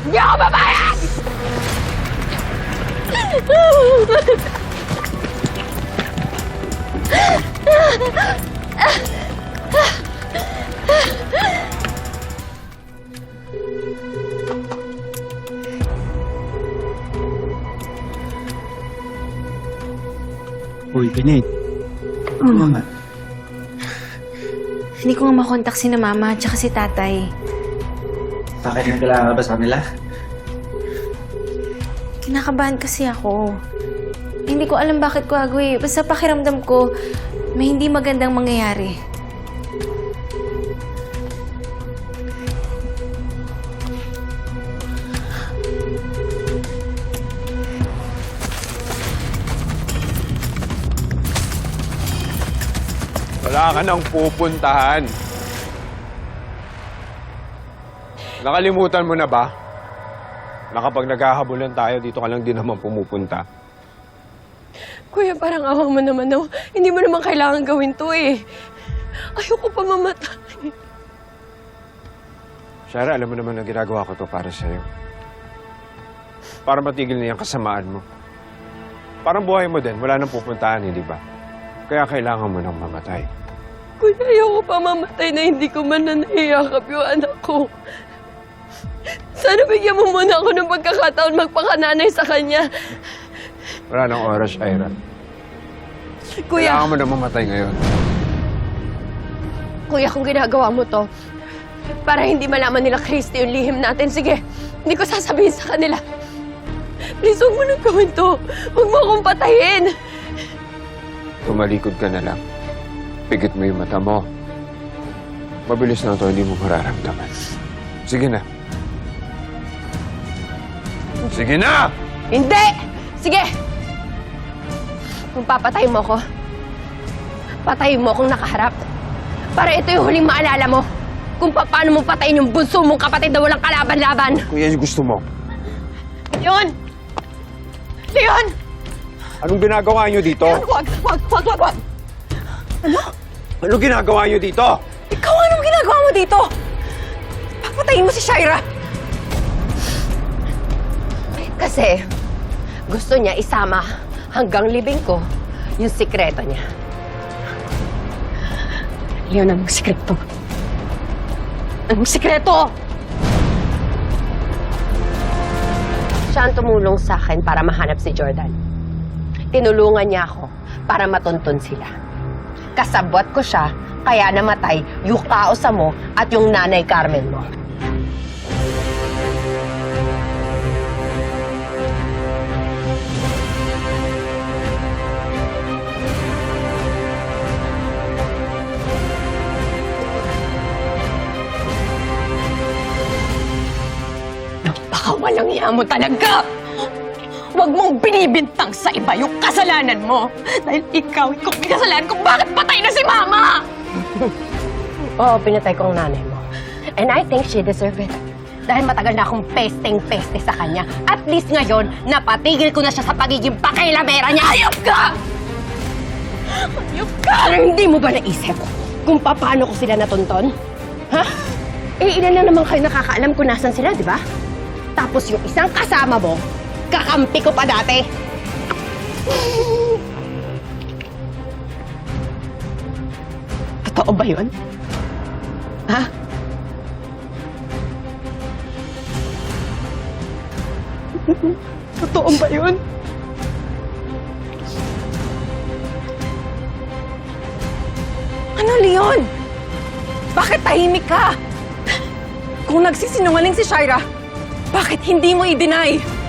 Hindi ako babayad! Uy, Pinig. Ano nga? Hindi ko nga makontak si na mama at si tatay. Bakit nagkailangan ka ba sa kanila? Kinakabahan kasi ako. Hindi ko alam bakit ko agawin. Basta pakiramdam ko, may hindi magandang mangyayari. Wala ka nang pupuntahan. Nakalimutan mo na ba? Na kapag naghahabulan tayo, dito ka lang din naman pumupunta. Kuya, parang awang mo naman, no? Hindi mo naman kailangan gawin to, eh. Ayoko pa mamatay. Shara, alam mo naman na ginagawa ko to para sa'yo. Para matigil na yung kasamaan mo. Parang buhay mo din, wala nang pupuntahan, hindi ba? Kaya kailangan mo nang mamatay. Kuya, ayoko pa mamatay na hindi ko man na naiyakap yung anak ko. Sana bigyan mo muna ako ng pagkakataon magpakananay sa kanya. Wala nang oras, Ira. Kuya, Kailangan mo na mamatay ngayon. kuya, kung ginagawa mo to, para hindi malaman nila Christy yung lihim natin, sige, hindi ko sasabihin sa kanila. Please, huwag mo nang gawin to. Huwag mo akong patayin. Tumalikod ka na lang. Pigit mo yung mata mo. Mabilis na to, hindi mo mararamdaman. Sige na. Sige na! Hindi! Sige! Kung papatayin mo ko, patayin mo akong nakaharap. Para ito yung huling maalala mo kung pa- paano mo patayin yung bunso mong kapatid na walang kalaban-laban. Kung yan yung gusto mo, Leon! Leon! anong ginagawa niyo dito? Wag, wag, wag, wag, wag! Anong ginagawa niyo dito? Ikaw anong ginagawa mo dito? Papatayin mo si Shaira! Kasi gusto niya isama hanggang libing ko yung sikreto niya. Leon, anong sikreto? Anong sikreto? Siya ang tumulong sa akin para mahanap si Jordan. Tinulungan niya ako para matuntun sila. Kasabwat ko siya, kaya namatay yung kausa mo at yung nanay Carmen mo. Baka walang iya mo talaga! Huwag mong binibintang sa iba yung kasalanan mo. Dahil ikaw, ikaw may kasalanan kung bakit patay na si Mama! Oo, pinatay ko ang nanay mo. And I think she deserve it. Dahil matagal na akong pesteng-peste sa kanya. At least ngayon, napatigil ko na siya sa pagiging pakailamera niya. Ayop ka! Ayop ka! Pero hindi mo ba naisip kung paano ko sila natunton? Ha? Eh, ilan na naman kayo nakakaalam kung nasan sila, di ba? Tapos yung isang kasama mo, kakampi ko pa dati. Totoo ba yun? Ha? Totoo ba yun? Ano, Leon? Bakit tahimik ka? Kung nagsisinungaling si Shaira, bakit hindi mo i-deny?